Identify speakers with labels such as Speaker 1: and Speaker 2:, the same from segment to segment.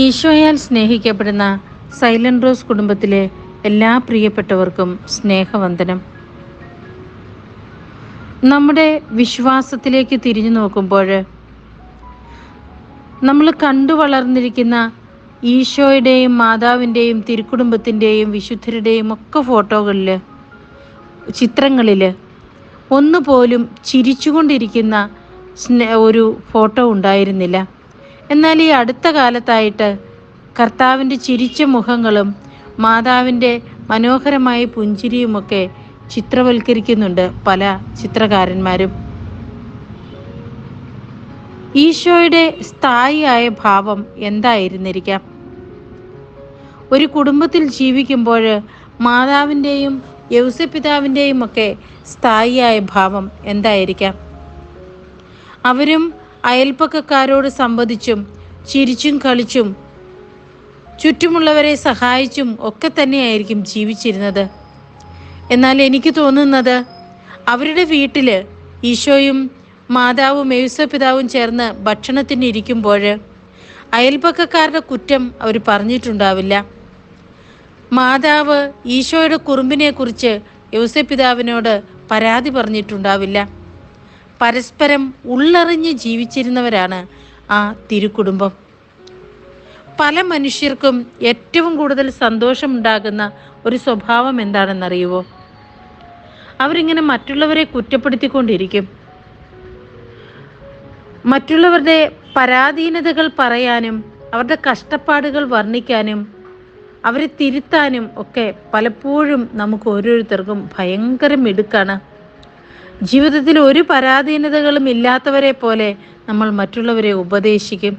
Speaker 1: ഈശോയാൽ സ്നേഹിക്കപ്പെടുന്ന silent rose കുടുംബത്തിലെ എല്ലാ പ്രിയപ്പെട്ടവർക്കും സ്നേഹവന്ദനം. നമ്മുടെ വിശ്വാസത്തിലേക്ക് തിരിഞ്ഞു നോക്കുമ്പോൾ നമ്മൾ കണ്ടു വളർന്നിരിക്കുന്ന ഈശോയുടെയും മാതാവിന്റെയും തിരുക്കുടുംബത്തിന്റെയും വിശുദ്ധരുടെയും ഒക്കെ ഫോട്ടോകളിൽ ചിത്രങ്ങളിൽ ഒന്നുപോലും ചിരിച്ചുകൊണ്ടിരിക്കുന്ന ഒരു ഫോട്ടോ ഉണ്ടായിരുന്നില്ല. എന്നാൽ ഈ അടുത്ത കാലത്തായിട്ട് കർത്താവിന്റെ ചിരിച്ച മുഖങ്ങളും മാതാവിന്റെ മനോഹരമായ പുഞ്ചിരിയുമൊക്കെ ചിത്രവൽക്കരിക്കുന്നുണ്ട് പല ചിത്രകാരന്മാരും. ഈശോയുടെ സ്ഥായിയായ ഭാവം എന്തായിരുന്നിരിക്കാം? ഒരു കുടുംബത്തിൽ ജീവിക്കുമ്പോൾ മാതാവിന്റെയും യൗസപിതാവിന്റെയും ഒക്കെ സ്ഥായിയായ ഭാവം എന്തായിരിക്കാം? അവരും അയൽപ്പക്കക്കാരോട് സംവദിച്ചും ചിരിച്ചും കളിച്ചും ചുറ്റുമുള്ളവരെ സഹായിച്ചും ഒക്കെ തന്നെയായിരിക്കും ജീവിച്ചിരുന്നത്. എന്നാൽ എനിക്ക് തോന്നുന്നത് അവരുടെ വീട്ടിൽ ഈശോയും മാതാവും പിതാവും ചേർന്ന് ഭക്ഷണത്തിന് ഇരിക്കുമ്പോൾ അയൽപ്പക്കക്കാരുടെ കുറ്റം അവർ പറഞ്ഞിട്ടുണ്ടാവില്ല. മാതാവ് ഈശോയുടെ കുറുമ്പിനെക്കുറിച്ച് യൗസപിതാവിനോട് പരാതി പറഞ്ഞിട്ടുണ്ടാവില്ല. പരസ്പരം ഉള്ളറിഞ്ഞ് ജീവിച്ചിരുന്നവരാണ് ആ തിരുക്കുടുംബം. പല മനുഷ്യർക്കും ഏറ്റവും കൂടുതൽ സന്തോഷമുണ്ടാകുന്ന ഒരു സ്വഭാവം എന്താണെന്നറിയുവോ? അവരിങ്ങനെ മറ്റുള്ളവരെ കുറ്റപ്പെടുത്തിക്കൊണ്ടിരിക്കും. മറ്റുള്ളവരുടെ പരാധീനതകൾ പറയാനും അവരുടെ കഷ്ടപ്പാടുകൾ വർണിക്കാനും അവരെ തിരുത്താനും ഒക്കെ പലപ്പോഴും നമുക്ക് ഓരോരുത്തർക്കും ഭയങ്കര മിടുക്കാണ്. ജീവിതത്തിൽ ഒരു പരാധീനതകളും ഇല്ലാത്തവരെ പോലെ നമ്മൾ മറ്റുള്ളവരെ ഉപദേശിക്കും.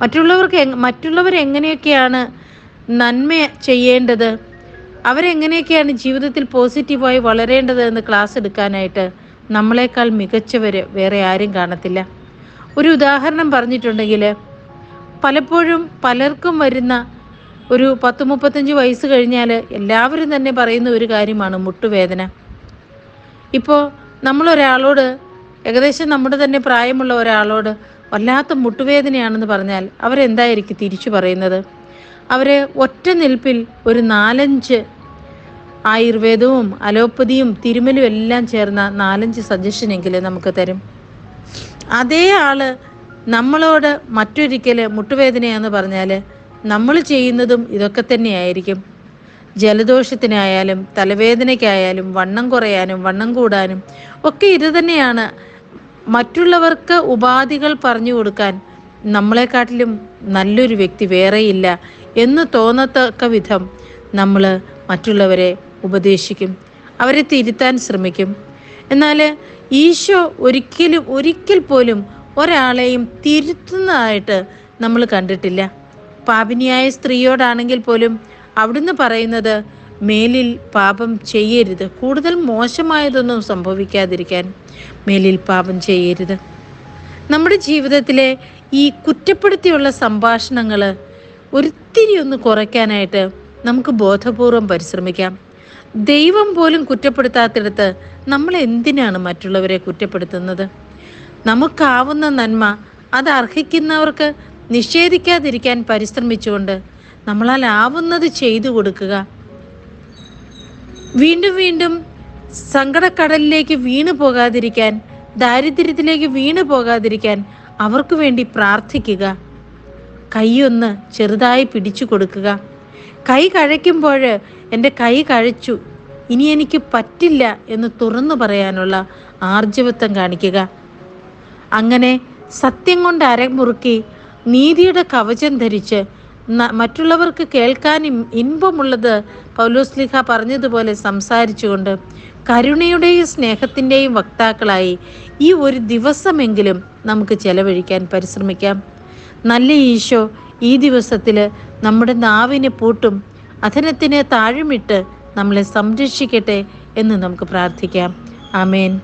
Speaker 1: മറ്റുള്ളവർക്ക് മറ്റുള്ളവർ എങ്ങനെയൊക്കെയാണ് നന്മ ചെയ്യേണ്ടത്? അവരെങ്ങനെയൊക്കെയാണ് ജീവിതത്തിൽ പോസിറ്റീവായി വളരേണ്ടത് എന്ന് ക്ലാസ് എടുക്കാനായിട്ട് നമ്മളെക്കാൾ മികച്ചവർ വേറെ ആരും കാണത്തില്ല. ഒരു ഉദാഹരണം പറഞ്ഞിട്ടുണ്ടെങ്കിൽ പലപ്പോഴും പലർക്കും വരുന്ന ഒരു പത്ത് മുപ്പത്തഞ്ച് വയസ്സ് കഴിഞ്ഞാൽ എല്ലാവരും തന്നെ പറയുന്ന ഒരു കാര്യമാണ് മുട്ടുവേദന. ഇപ്പോൾ നമ്മളൊരാളോട് ഏകദേശം നമ്മുടെ തന്നെ പ്രായമുള്ള ഒരാളോട് വല്ലാത്ത മുട്ടുവേദനയാണെന്ന് പറഞ്ഞാൽ അവരെന്തായിരിക്കും തിരിച്ചു പറയുന്നത്? അവർ ഒറ്റ നിൽപ്പിൽ ഒരു നാലഞ്ച് ആയുർവേദവും അലോപ്പതിയും തിരുമലും എല്ലാം ചേർന്ന നാലഞ്ച് സജഷനെങ്കിലും നമുക്ക് തരും. അതേ ആൾ നമ്മളോട് മറ്റൊരിക്കൽ മുട്ടുവേദനയാന്ന് പറഞ്ഞാൽ നമ്മൾ ചെയ്യുന്നതും ഇതൊക്കെ തന്നെയായിരിക്കും. ജലദോഷത്തിനായാലും തലവേദനയ്ക്കായാലും വണ്ണം കുറയാനും വണ്ണം കൂടാനും ഒക്കെ ഇത് തന്നെയാണ്. മറ്റുള്ളവർക്ക് ഉപാധികൾ പറഞ്ഞു കൊടുക്കാൻ നമ്മളെക്കാട്ടിലും നല്ലൊരു വ്യക്തി വേറെയില്ല എന്ന് തോന്നത്തക്ക വിധം നമ്മൾ മറ്റുള്ളവരെ ഉപദേശിക്കും അവരെ തിരുത്താൻ ശ്രമിക്കും. എന്നാൽ ഈശോ ഒരിക്കലും ഒരിക്കൽ പോലും ഒരാളെയും തിരുത്തുന്നതായിട്ട് നമ്മൾ കണ്ടിട്ടില്ല. പാപിനിയായ സ്ത്രീയോടാണെങ്കിൽ പോലും അവിടുന്ന് പറയുന്നത് മേലിൽ പാപം ചെയ്യരുത്. കൂടുതൽ മോശമായതൊന്നും സംഭവിക്കാതിരിക്കാൻ മേലിൽ പാപം ചെയ്യരുത്. നമ്മുടെ ജീവിതത്തിലെ ഈ കുറ്റപ്പെടുത്തിയുള്ള സംഭാഷണങ്ങൾ ഒരിത്തിരി ഒന്ന് കുറയ്ക്കാനായിട്ട് നമുക്ക് ബോധപൂർവം പരിശ്രമിക്കാം. ദൈവം പോലും കുറ്റപ്പെടുത്താത്തിടത്ത് നമ്മൾ എന്തിനാണ് മറ്റുള്ളവരെ കുറ്റപ്പെടുത്തുന്നത്? നമുക്കാവുന്ന നന്മ അത് അർഹിക്കുന്നവർക്ക് നിഷേധിക്കാതിരിക്കാൻ പരിശ്രമിച്ചുകൊണ്ട് നമ്മളാൽ ആവുന്നത് ചെയ്തു കൊടുക്കുക. വീണ്ടും വീണ്ടും സങ്കടക്കടലിലേക്ക് വീണു പോകാതിരിക്കാൻ ദാരിദ്ര്യത്തിലേക്ക് വീണു പോകാതിരിക്കാൻ അവർക്ക് വേണ്ടി പ്രാർത്ഥിക്കുക. കൈയൊന്ന് ചെറുതായി പിടിച്ചു കൊടുക്കുക. കൈ കഴയ്ക്കുമ്പോൾ എന്റെ കൈ കഴിച്ചു ഇനി എനിക്ക് പറ്റില്ല എന്ന് തുറന്നു പറയാനുള്ള ആർജവത്വം കാണിക്കുക. അങ്ങനെ സത്യം കൊണ്ട് അരമുറുക്കി നീതിയുടെ കവചം ധരിച്ച് മറ്റുള്ളവർക്ക് കേൾക്കാൻ ഇൻപമുള്ളത് പൗലോസ്ലിഹ പറഞ്ഞതുപോലെ സംസാരിച്ചുകൊണ്ട് കരുണയുടെയും സ്നേഹത്തിന്റെയും വക്താക്കളായി ഈ ഒരു ദിവസമെങ്കിലും നമുക്ക് ചെലവഴിക്കാൻ പരിശ്രമിക്കാം. നല്ല ഈശോ ഈ ദിവസത്തിൽ നമ്മുടെ നാവിനെ പൂട്ടും അധനത്തിനെ താഴുമിട്ട് നമ്മളെ സംരക്ഷിക്കട്ടെ എന്ന് നമുക്ക് പ്രാർത്ഥിക്കാം. ആമേൻ.